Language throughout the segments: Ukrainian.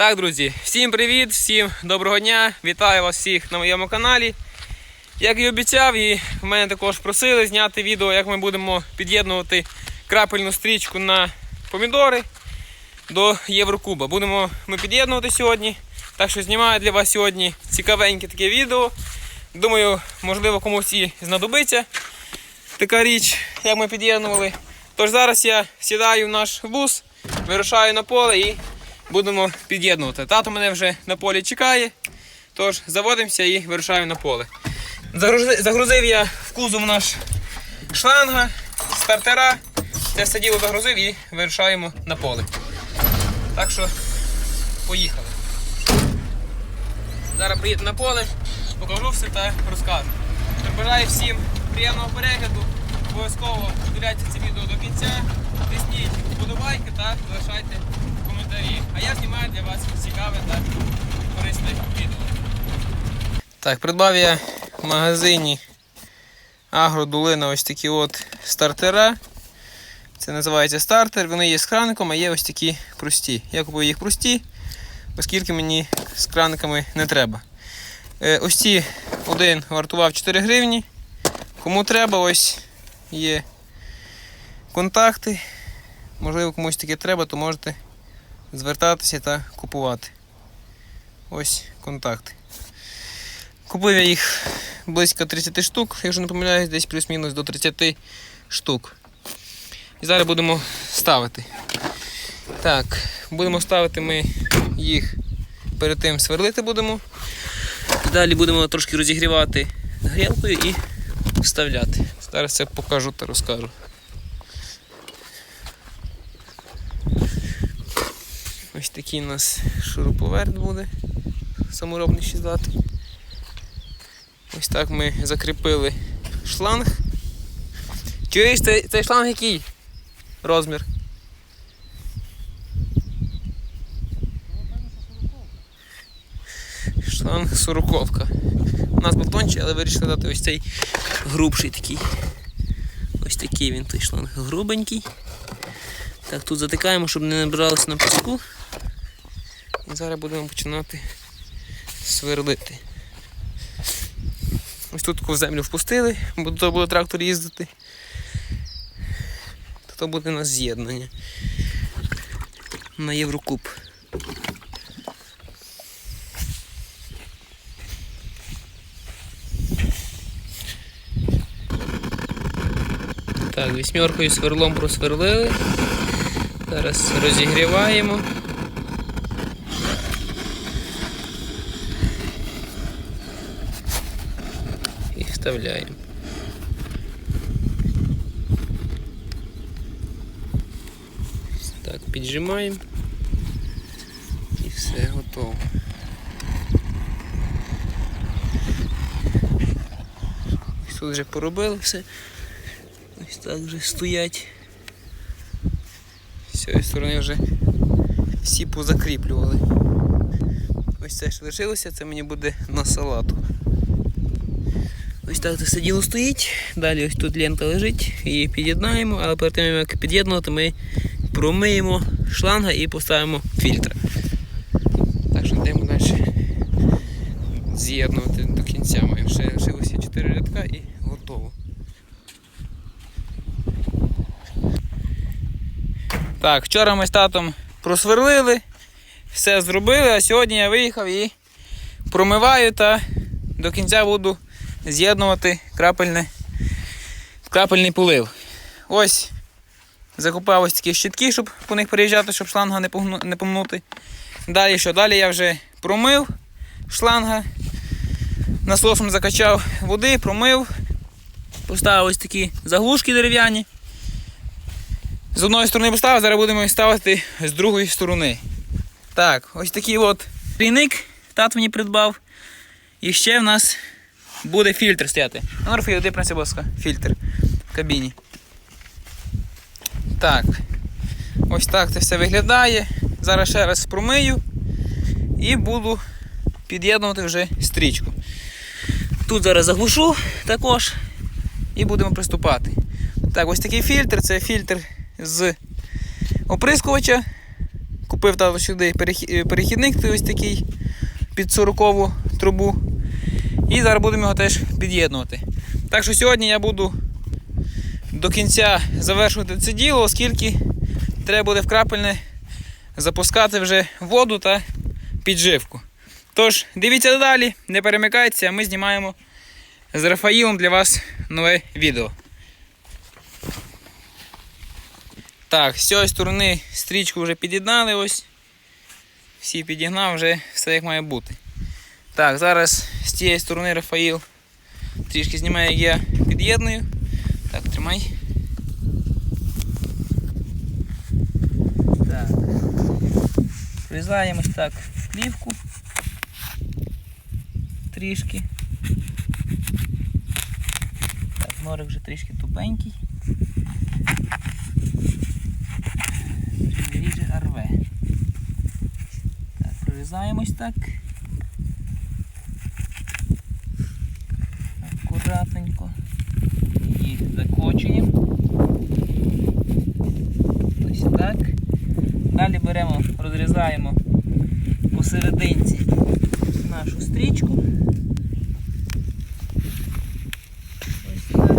Так, друзі, всім привіт, всім доброго дня. Вітаю вас всіх на моєму каналі. Як і обіцяв, і в мене також просили зняти відео, як ми будемо під'єднувати крапельну стрічку на помідори до Єврокуба. Будемо ми під'єднувати сьогодні. Так що знімаю для вас сьогодні цікавеньке таке відео. Думаю, можливо, комусь і знадобиться така річ, як ми під'єднували. Тож зараз я сідаю в наш бус, вирушаю на поле і будемо під'єднувати. Тато мене вже на полі чекає. Тож заводимося і вирушаю на поле. Загрузив, я в кузов наш шланга, стартера. Це все діло загрузив і вирушаємо на поле. Так що поїхали. Зараз приїду на поле, покажу все та розкажу. Бажаю всім приємного перегляду. Обов'язково дивляйте це відео до кінця. Тисніть вподобайки та залишайте коментарі. А я знімаю для вас цікаве та корисне відео. Так, придбав я в магазині Агродолина ось такі от стартера. Це називається стартер. Вони є з краником, а є ось такі прості. Я купив їх прості, оскільки мені з краниками не треба. Е, Ось ці один вартував 4 гривні. Кому треба, ось є контакти. Можливо, комусь таке треба, то можете звертатися та купувати. Ось контакти. Купив я їх близько 30 штук, якщо не помиляюсь, десь плюс-мінус до 30 штук. І зараз будемо ставити. Так, будемо ставити ми їх перед тим сверлити будемо. Далі будемо трошки розігрівати грілкою і вставляти. Зараз це покажу та розкажу. Ось такий у нас шуруповерт буде. Саморобний 6 Вт. Ось так ми закріпили шланг. Чуєш, цей, цей шланг який? Розмір. Шланг сороковка. У нас був але вирішили дати ось цей грубший такий. Ось такий він той шланг грубенький. Так, тут затикаємо, щоб не набиралося на піску. Зараз будемо починати сверлити. Ось тут таку землю впустили, бо тут буде трактор їздити. То буде у нас з'єднання на Єврокуб. Так, вісьмеркою сверлом просверлили. Зараз розігріваємо. І вставляємо. Так, піджимаємо. І все готово. Тут вже поробили все. Ось так вже стоять. З цієї сторони вже всі позакріплювали. Ось це що лишилося, це мені буде на салату. Ось так це все діло стоїть. Далі ось тут лента лежить, її під'єднаємо, але перед тим як під'єднувати, ми промиємо шланга і поставимо фільтр. Так що йдемо далі з'єднувати до кінця. Маємо ще лишилося 4 рядка і готово. Так, вчора ми з татом просверлили, все зробили, а сьогодні я виїхав і промиваю та до кінця буду з'єднувати крапельне, крапельний полив. Ось закупав ось такі щитки, щоб по них переїжджати, щоб шланга не, помнути. Далі що? Далі я вже промив шланга, насосом закачав води, промив, поставив ось такі заглушки дерев'яні. З одної сторони поставив, зараз будемо їх ставити з другої сторони. Так, ось такий от трійник тат мені придбав. І ще в нас буде фільтр стояти. Ну, Рафаїл, де принеси, будь ласка, фільтр в кабіні. Так. Ось так це все виглядає. Зараз ще раз промию і буду під'єднувати вже стрічку. Тут зараз заглушу також і будемо приступати. Так, ось такий фільтр, це фільтр з оприскувача Купив тато сюди перехідник ось такий під 40 трубу. І зараз будемо його теж під'єднувати. Так що сьогодні я буду до кінця завершувати це діло, оскільки треба буде в крапельне запускати вже воду та підживку. Тож, дивіться далі, не перемикайтеся, а ми знімаємо з Рафаїлом для вас нове відео. Так, з цієї сторони стрічку вже під'єднали ось. Всі підігнав, вже все як має бути. Так, зараз з цієї сторони Рафаїл трішки знімає, як я під'єдную. Так, тримай. Так. Врізаємось так в плівку. Трішки. Так, норик вже трішки тупенький. Ріже рве. Так, прорізаємось так. І закочуємо. Ось так. Далі беремо, розрізаємо посерединці нашу стрічку. Ось так.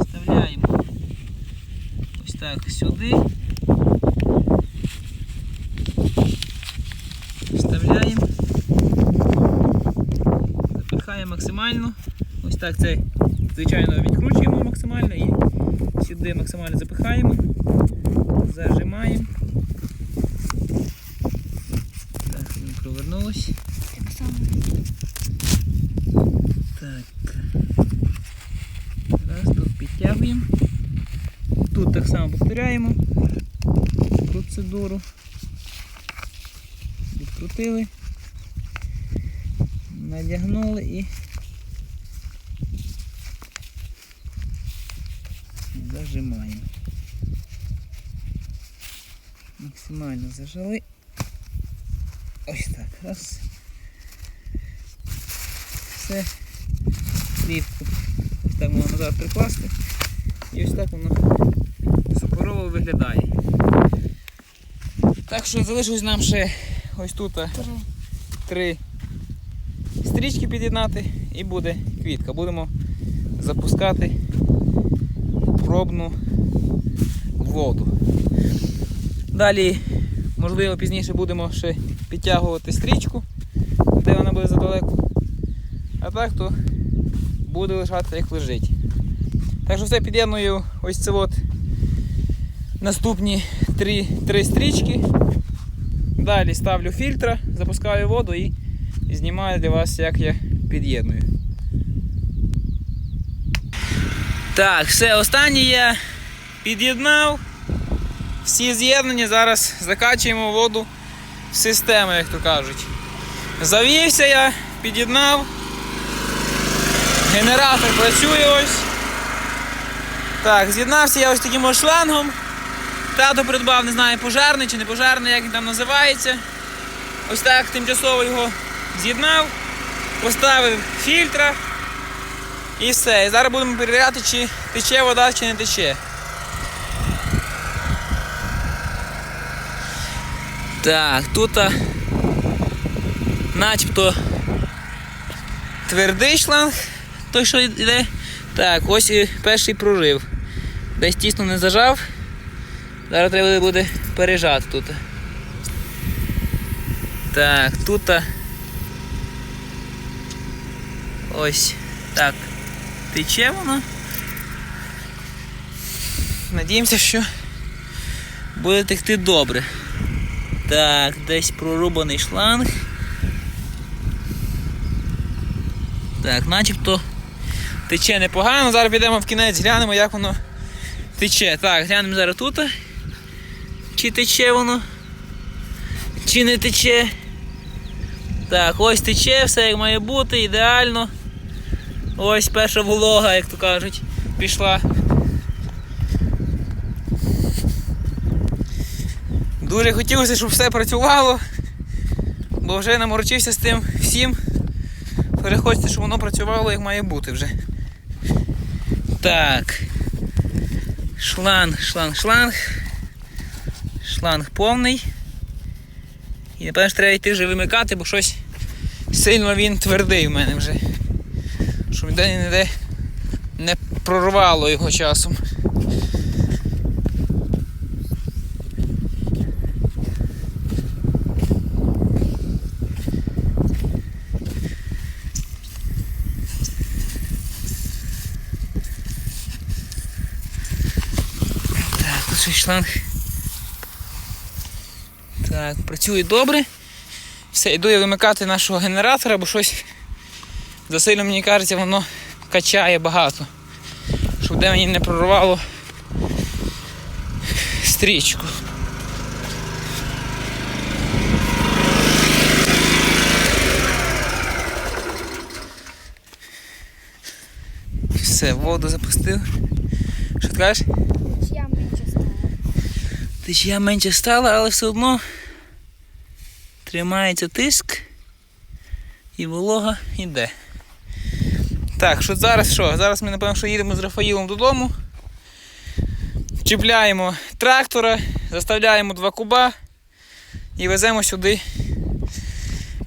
Вставляємо ось так сюди. Вставляємо. Запихаємо максимально. Ось так це, звичайно, відкручуємо максимально і сюди максимально запихаємо, зажимаємо. Так, не провернулось. Так само. Так. Раз, тут підтягуємо. Тут так само повторяємо процедуру. Відкрутили. Надягнули і зажимаємо. Максимально зажали. Ось так. Раз. Все. Плівку. Ось так можна назад прикласти. І ось так воно суперово виглядає. Так що залишилось нам ще ось тут Три. три стрічки під'єднати і буде квітка. Будемо запускати пробну воду. Далі, можливо, пізніше будемо ще підтягувати стрічку, де вона буде задалеко. А так то буде лежати як лежить. Так що все під'єдную ось це от наступні три, три стрічки. Далі ставлю фільтра, запускаю воду і знімаю для вас, як я під'єдную. Так, все, останнє я під'єднав. Всі з'єднані, зараз закачуємо воду в систему, як то кажуть. Завівся я, під'єднав. Генератор працює ось. Так, з'єднався я ось таким ось шлангом. Тато придбав, не знаю, пожарний чи не пожарний, як він там називається. Ось так тимчасово його з'єднав, поставив фільтра і все. І зараз будемо перевіряти, чи тече вода, чи не тече. Так, тут начебто твердий шланг, той, що йде. Так, ось і перший прорив. Десь тісно не зажав. Зараз треба буде пережати тут. Так, тут. Ось так. Тече воно. Надіємося, що буде текти добре. Так, десь прорубаний шланг. Так, начебто тече непогано. Зараз підемо в кінець, глянемо, як воно тече. Так, глянемо зараз тут. Чи тече воно, чи не тече. Так, ось тече, все як має бути, ідеально. Ось перша волога, як то кажуть, пішла. Дуже хотілося, щоб все працювало, бо вже наморочився з тим всім. Переходьте, щоб воно працювало як має бути вже. Так. Шланг, шланг, шланг. Шланг повний. І напевно треба йти вже вимикати, бо щось сильно він твердий в мене вже. Щоб ніде ніде не прорвало його часом. Так, шланг. Так, працює добре. Все, йду я вимикати нашого генератора, бо щось засильно, мені кажеться, воно качає багато. Щоб де мені не прорвало стрічку. Все, воду запустив. Що ти кажеш? Чия менше стала? Течія менше стала, але все одно тримається тиск і волога йде. Так, що зараз що? Зараз ми, напевно, що їдемо з Рафаїлом додому. Чіпляємо трактора, заставляємо два куба і веземо сюди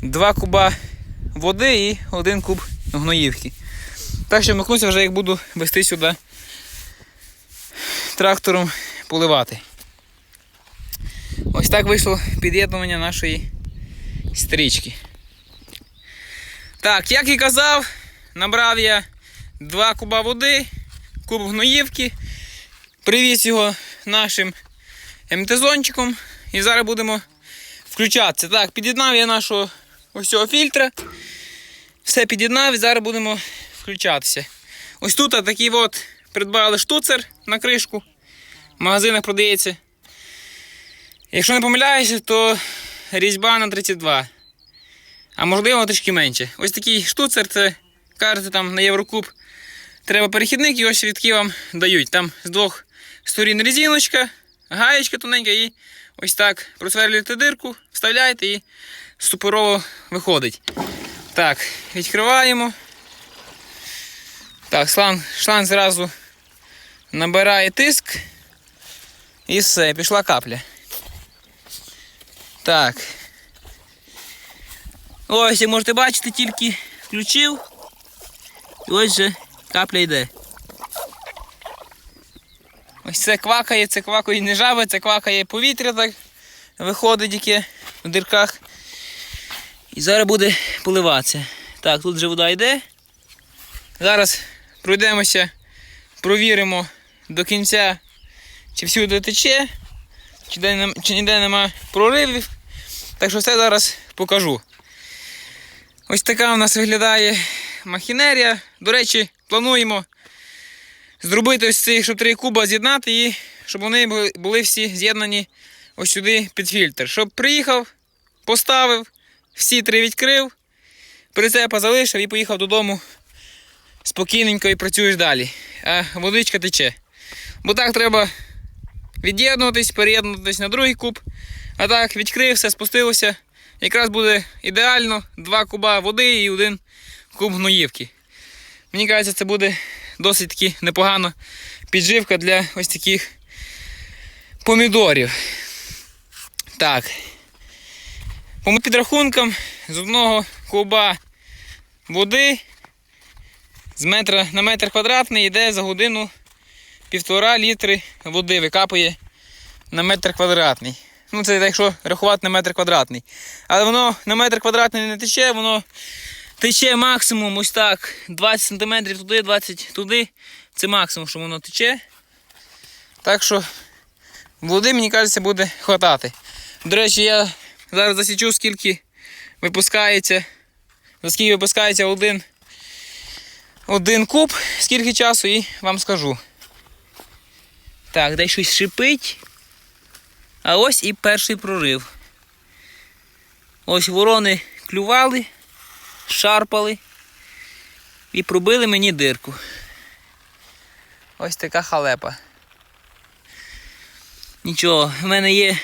два куба води і один куб гноївки. Так що вмикнуся вже як буду вести сюди трактором поливати. Ось так вийшло під'єднування нашої стрічки. Так, як і казав, набрав я 2 куба води, куб гноївки, привіз його нашим МТ-зончиком і зараз будемо включатися. Так, під'єднав я нашого ось цього фільтра. Все під'єднав і зараз будемо включатися. Ось тут такий от придбали штуцер на кришку. В магазинах продається. Якщо не помиляюся, то різьба на 32. А можливо трішки менше. Ось такий штуцер, це кажете там на Єврокуб. Треба перехідник і ось відки вам дають. Там з двох сторін резиночка, гаєчка тоненька і ось так просверлюєте дирку, вставляєте і суперово виходить. Так, відкриваємо. Так, шланг, шланг зразу набирає тиск. І все, пішла капля. Так. Ось, як можете бачити, тільки включив. І ось же капля йде. Ось це квакає, це квакає не жаба, це квакає повітря так виходить яке в дирках. І зараз буде поливатися. Так, тут вже вода йде. Зараз пройдемося, провіримо до кінця, чи всюди тече, чи, де, чи ніде нема проривів. Так що все зараз покажу. Ось така у нас виглядає махінерія. До речі, плануємо зробити ось ці, щоб три куба з'єднати і щоб вони були, всі з'єднані ось сюди під фільтр. Щоб приїхав, поставив, всі три відкрив, прицепа залишив і поїхав додому спокійненько і працюєш далі. А водичка тече. Бо так треба від'єднуватись, переєднуватись на другий куб. А так, відкрив, все спустилося. Якраз буде ідеально два куба води і один куб гноївки. Мені кажеться, це буде досить таки непогана підживка для ось таких помідорів. Так. По моїм підрахункам, з одного куба води з метра на метр квадратний йде за годину півтора літри води викапує на метр квадратний. Ну, це якщо рахувати на метр квадратний. Але воно на метр квадратний не тече, воно тече максимум ось так. 20 см туди, 20 туди. Це максимум, що воно тече. Так що води, мені кажеться, буде хватати. До речі, я зараз засічу, скільки випускається, за скільки випускається один, один куб, скільки часу і вам скажу. Так, дай щось шипить. А ось і перший прорив. Ось ворони клювали, шарпали і пробили мені дирку. Ось така халепа. Нічого, в мене є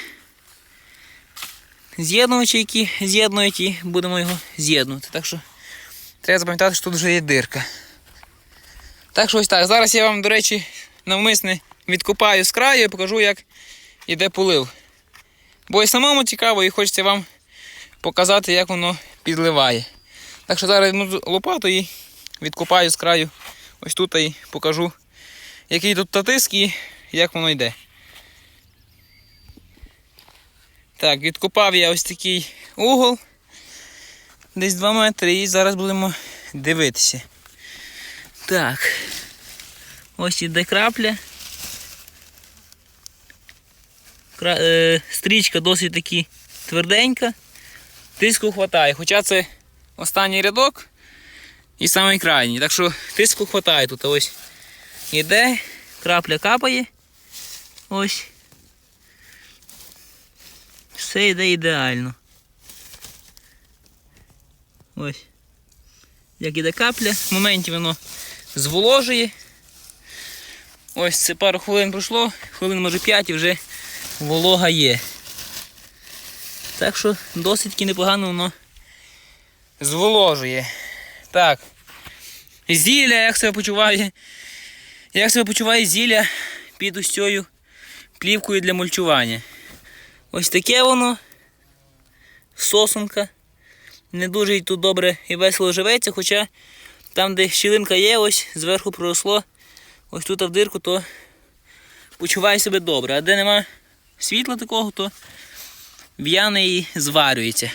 з'єднувачі, які з'єднують і будемо його з'єднувати. Так що треба запам'ятати, що тут вже є дирка. Так що ось так. Зараз я вам, до речі, навмисне відкопаю з краю і покажу, як іде полив. Бо і самому цікаво, і хочеться вам показати, як воно підливає. Так що зараз візьму лопату і відкопаю з краю ось тут і покажу, який тут татиск і як воно йде. Так, відкопав я ось такий угол. Десь 2 метри і зараз будемо дивитися. Так. Ось іде крапля. Кра... Е, стрічка досить таки тверденька. Тиску вистачає. Хоча це останній рядок і самий крайній. Так що тиску вистачає тут. Ось іде, крапля капає. Ось. Все йде ідеально. Ось. Як іде капля, в моменті воно зволожує. Ось це пару хвилин пройшло, хвилин може 5 і вже волога є. Так що досить таки непогано воно зволожує. Так. Зілля, як себе почуває? Як себе почуває зілля під ось цією плівкою для мульчування? Ось таке воно. Сосунка. Не дуже й тут добре і весело живеться, хоча там, де щілинка є, ось зверху проросло, ось тут в дирку, то почуває себе добре. А де нема світла такого, то в'яне і зварюється.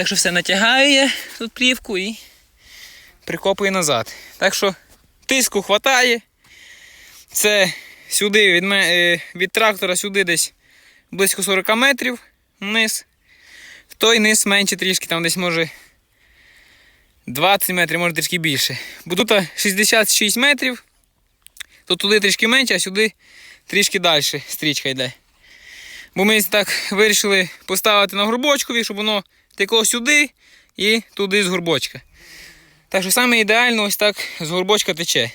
Так що все натягаю я тут плівку і прикопую назад. Так що тиску хватає. Це сюди від, е, від трактора сюди десь близько 40 метрів вниз. Той низ менше трішки, там десь може 20 метрів, може трішки більше. Бо тут 66 метрів, то туди трішки менше, а сюди трішки далі стрічка йде. Бо ми так вирішили поставити на горбочкові, щоб воно текло сюди і туди з горбочка. Так що саме ідеально ось так з горбочка тече.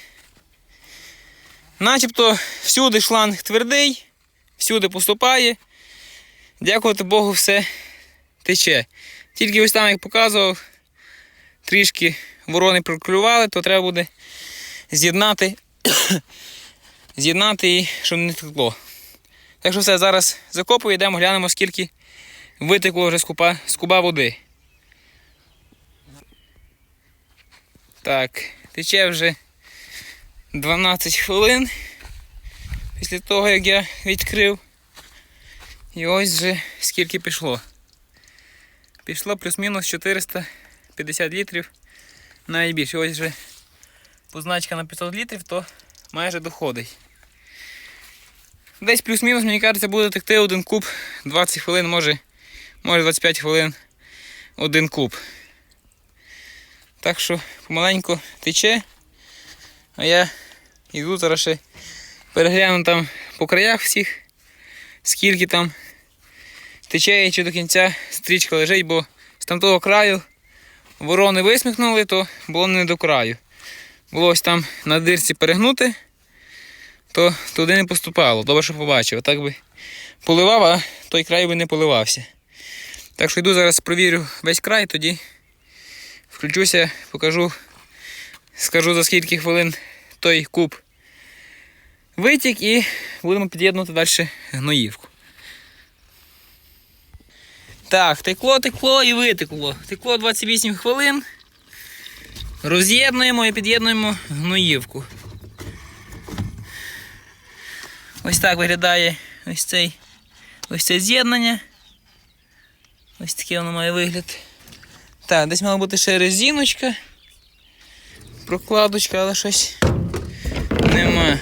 Начебто всюди шланг твердий, всюди поступає. Дякувати Богу, все тече. Тільки ось там, як показував, трішки ворони проклювали, то треба буде з'єднати, з'єднати і щоб не текло. Так що все, зараз закопую, йдемо, глянемо, скільки витекло вже з куба, води. Так, тече вже 12 хвилин після того, як я відкрив. І ось вже скільки пішло. Пішло плюс-мінус 450 літрів. Навіть більше. Ось вже позначка на 500 літрів, то майже доходить. Десь плюс-мінус, мені кажеться, буде текти один куб 20 хвилин, може, може 25 хвилин один куб. Так що помаленьку тече. А я йду зараз ще перегляну там по краях всіх, скільки там тече і чи до кінця стрічка лежить, бо з тамтого краю ворони висміхнули, то було не до краю. Було ось там на дирці перегнути, то туди не поступало. Добре, що побачив. Так би поливав, а той край би не поливався. Так що йду зараз провірю весь край, тоді включуся, покажу, скажу за скільки хвилин той куб витік і будемо під'єднувати далі гноївку. Так, текло, текло і витекло. Текло 28 хвилин. Роз'єднуємо і під'єднуємо гноївку. Ось так виглядає ось цей ось це з'єднання. Ось такий воно має вигляд. Так, десь мала бути ще резиночка. Прокладочка, але щось нема.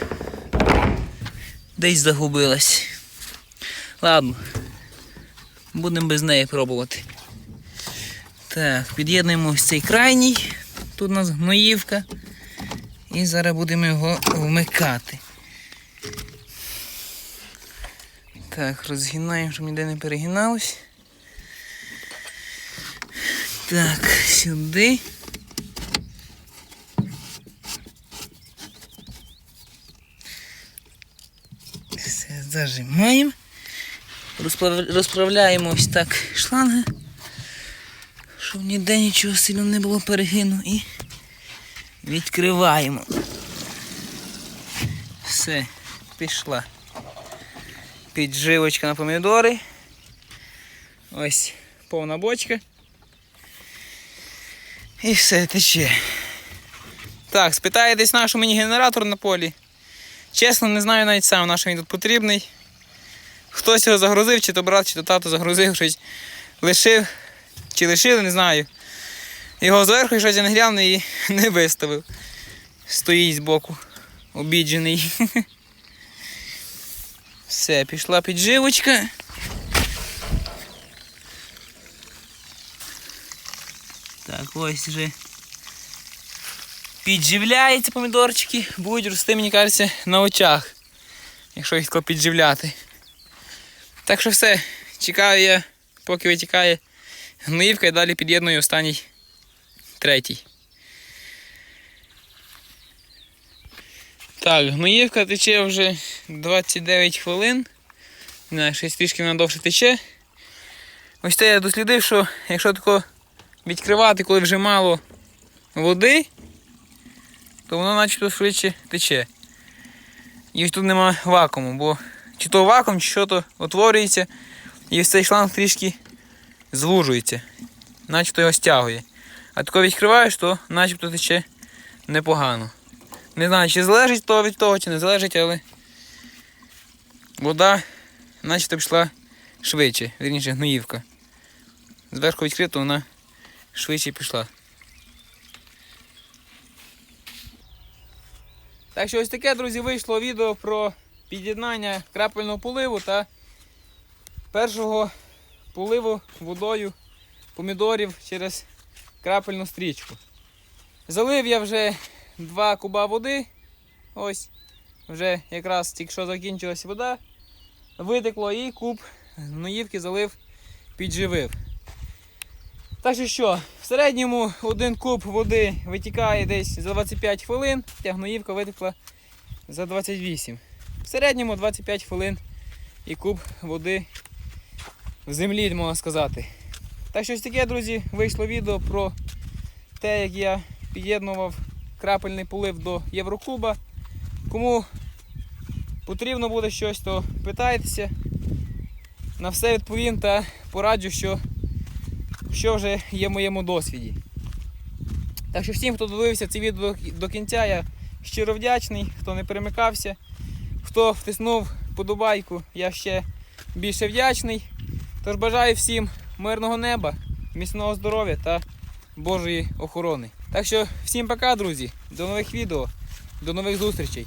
Десь загубилась. Ладно. Будемо без неї пробувати. Так, під'єднуємо ось цей крайній. Тут у нас гноївка. І зараз будемо його вмикати. Так, розгинаємо, щоб ніде не перегиналось. Так, сюди. Все, зажимаємо. Розправляємо ось так шланги, щоб ніде нічого сильно не було перегину і відкриваємо. Все. пішла. Підживочка на помідори. Ось повна бочка. І все тече. Так, спитаєтесь наш мені генератор на полі. Чесно, не знаю навіть сам, на він тут потрібний. Хтось його загрузив, чи то брат, чи то тато загрузив щось. Лишив, чи лишили, не знаю. Його зверху щось я не глянув і не виставив. Стоїть збоку, обіджений. Все, пішла підживочка. Так, ось вже підживляються помідорчики, будуть рости, мені кажеться, на очах, якщо їх тако підживляти. Так що все, чекаю я, поки витікає гноївка і далі під'єдную останній третій. Так, гноївка тече вже 29 хвилин. Не знаю, щось трішки вона довше тече. Ось це я дослідив, що якщо тако відкривати, коли вже мало води, то воно начебто швидше тече. І тут нема вакууму, бо чи то вакуум, чи що то утворюється, і ось цей шланг трішки звужується, начебто його стягує. А тако відкриваєш, то начебто тече непогано. Не знаю, чи залежить то від того, чи не залежить, але вода начебто пішла швидше, вірніше гноївка. Зверху відкрито вона швидше пішла. Так що ось таке, друзі, вийшло відео про під'єднання крапельного поливу та першого поливу водою помідорів через крапельну стрічку. Залив я вже 2 куба води. Ось. Вже якраз тільки що закінчилася вода. Витекло і куб гноївки залив, підживив. Так що що, в середньому один куб води витікає десь за 25 хвилин, а гноївка витекла за 28. В середньому 25 хвилин і куб води в землі, можна сказати. Так що ось таке, друзі, вийшло відео про те, як я під'єднував крапельний полив до Єврокуба. Кому потрібно буде щось, то питайтеся. На все відповім та пораджу, що, що вже є в моєму досвіді. Так що всім, хто додивився це відео до- кінця, я щиро вдячний, хто не перемикався, хто втиснув подобайку, я ще більше вдячний. Тож бажаю всім мирного неба, міцного здоров'я та Божої охорони. Так що всім пока, друзі, до нових відео, до нових зустрічей.